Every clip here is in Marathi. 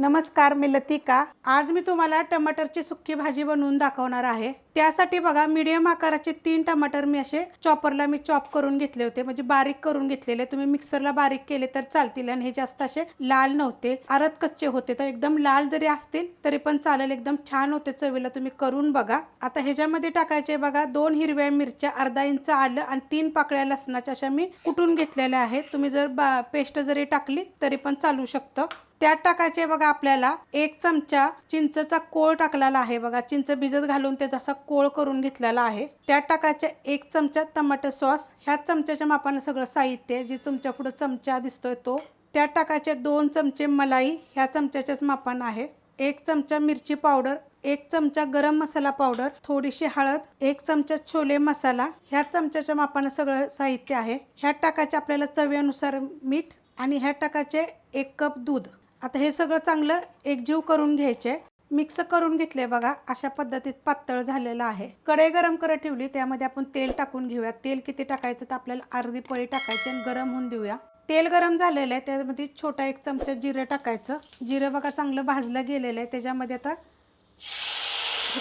नमस्कार मी लतिका. आज मी तुम्हाला टमाटरची सुक्की भाजी बनवून दाखवणार आहे. त्यासाठी बघा मीडियम आकाराचे तीन टमाटर मी असे चॉपरला मी चॉप करून घेतले होते. म्हणजे बारीक करून घेतलेले. तुम्ही मिक्सरला बारीक केले तर चालतील आणि हे जास्त असे लाल नव्हते. आरत कच्चे होते. तर एकदम लाल जरी असतील तरी पण चालेल. एकदम छान होते चवीला. तुम्ही करून बघा. आता ह्याच्यामध्ये टाकायचे बघा दोन हिरव्या मिरच्या अर्धा इंच आलं आणि तीन पाकळ्या लसणाच्या अशा मी कुटून घेतलेल्या आहेत. तुम्ही जर बा पेस्ट जरी टाकली तरी पण चालू शकतं. त्यात टाकायचे बघा आपल्याला. एक चमचा चिंचचा कोळ टाकलेला आहे बघा. चिंच भिजत घालून त्याचा असा कोळ करून घेतलेला आहे. त्यात टाकायचे एक चमचा टमाटर सॉस. ह्या चमच्याच्या मापानं सगळं साहित्य आहे, जे तुमच्या पुढं चमचा दिसतोय तो. त्यात टाकायचे दोन चमचे मलाई. ह्या चमच्याच्याच मापानं आहे. एक चमचा मिरची पावडर. एक चमचा गरम मसाला पावडर. थोडीशी हळद. एक चमचा छोले मसाला. ह्या चमच्याच्या मापानं सगळं साहित्य आहे. ह्यात टाकायचे आपल्याला चवीनुसार मीठ आणि ह्यात टाकायचे एक कप दूध. आता हे सगळं चांगलं एकजीव करून घ्यायचे. मिक्स करून घेतले बघा अशा पद्धतीत पातळ झालेलं आहे. कढई गरम करत ठेवली त्यामध्ये आपण तेल टाकून घेऊया. तेल किती टाकायचं तर आपल्याला अर्धी पळी टाकायची आणि गरम होऊन देऊया. तेल गरम झालेलं आहे त्यामध्ये छोटा एक चमचा जिरं टाकायचं. जिरं बघा चांगलं भाजलं गेलेलं आहे त्याच्यामध्ये आता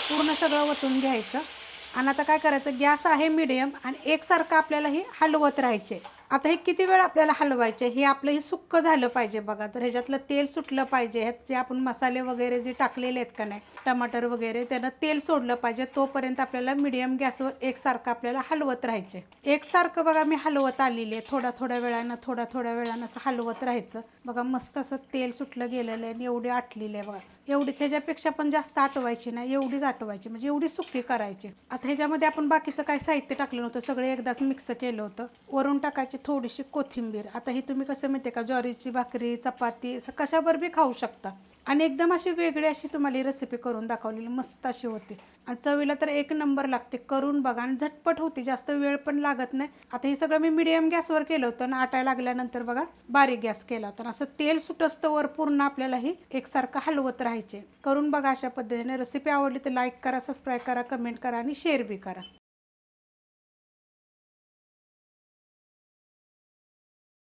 पूर्ण सगळं वतून घ्यायचं. आणि आता काय करायचं गॅस आहे मिडियम आणि एकसारखं आपल्याला हे हलवत राहायचे. आता हे किती वेळ आपल्याला हलवायचे? हे आपलं हे सुक्क झालं पाहिजे बघा. तर ह्याच्यातलं तेल सुटलं पाहिजे. ह्यात जे आपण मसाले वगैरे जे टाकलेले आहेत का नाही टमाटर वगैरे त्यानं तेल सोडलं पाहिजे. तोपर्यंत आपल्याला मिडियम गॅसवर एकसारखं आपल्याला हलवत राहायचे. एकसारखं बघा मी हलवत आलेली आहे. थोड्या थोड्या वेळानं थोड्या थोड्या वेळानं असं हलवत राहायचं. बघा मस्त असं तेल सुटलं गेलेलं आहे आणि एवढी आटलेली आहे बघा. एवढीच ह्याच्यापेक्षा पण जास्त आटवायची नाही. एवढीच आटवायची. म्हणजे एवढी सुक्की करायची. आता ह्याच्यामध्ये आपण बाकीचं काय साहित्य टाकलं नव्हतं. सगळे एकदाच मिक्स केलं होतं. वरून टाकायचे थोडीशी कोथिंबीर. आता ही तुम्ही कसं माहिती का ज्वारीची भाकरी चपाती असं कशावर बी खाऊ शकता. आणि एकदम अशी वेगळी अशी तुम्हाला ही रेसिपी करून दाखवलेली मस्त अशी होती. आणि चवीला तर एक नंबर लागते. करून बघा आणि झटपट होती. जास्त वेळ पण लागत नाही. आता हे सगळं मी मिडियम गॅसवर केलं होतं आणि आटायला लागल्यानंतर बघा बारीक गॅस केला होता. आणि असं तेल सुटस्तवर पूर्ण आपल्याला ही एकसारखं हलवत राहायचे. करून बघा अशा पद्धतीने रेसिपी आवडली तर लाईक करा सबस्क्राईब करा कमेंट करा आणि शेअर बी करा.